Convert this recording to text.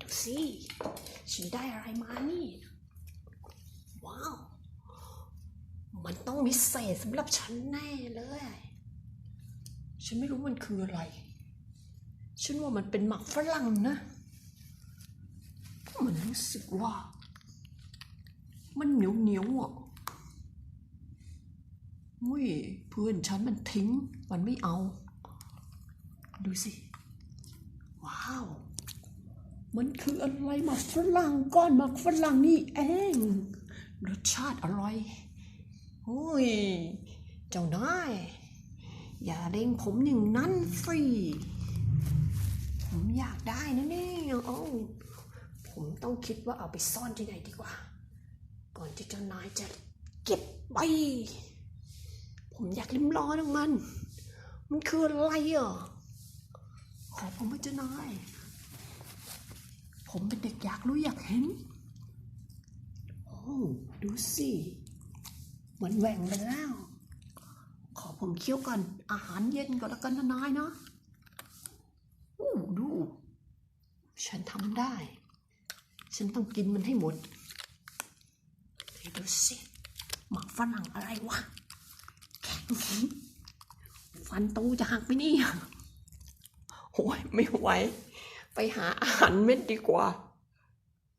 ดูสิฉันได้อะไรมานี่ ว้าว มันต้องมิเศษสำหรับฉันแน่เลย ฉันไม่รู้มันคืออะไร ฉันว่ามันเป็นหมักฝรั่งนะมันรู้สึกว่า มันเหนียวเหนียวอะอุ้ยเพื่อนฉันมันทิ้ง มันไม่เอา ดูสิ มันคืออะไรหมักฝรั่งก้อนหมักฝรั่งนี่เองรสชาติอร่อยโอ้ย เจ้านาย อย่าเร่งผมอย่างนั้นฟรี ผมอยากได้นะเนี่ยโอ้ผมต้องคิดว่าเอาไปซ่อนที่ไหนดีกว่า ก่อนที่เจ้านายจะเก็บไป ผมอยากลิ้มลองของมัน มันคืออะไรอะขอผมมาเจ้านาย ผมเป็นเด็กอยากรู้อยากเห็น โอ้ดูสิเหมือนแหว่งไปแล้ว ขอผมเคี้ยวก่อน อาหารเย็นก่อนแล้วกันนะนายเนาะโอ้ดู ฉันทำได้ ฉันต้องกินมันให้หมดดูสิหมักฝรั่งอะไรวะแข็งฟันตูจะหักไหมเนี่โอ้ยไม่ไหว ไปหาอาหารเม็ดดีกว่า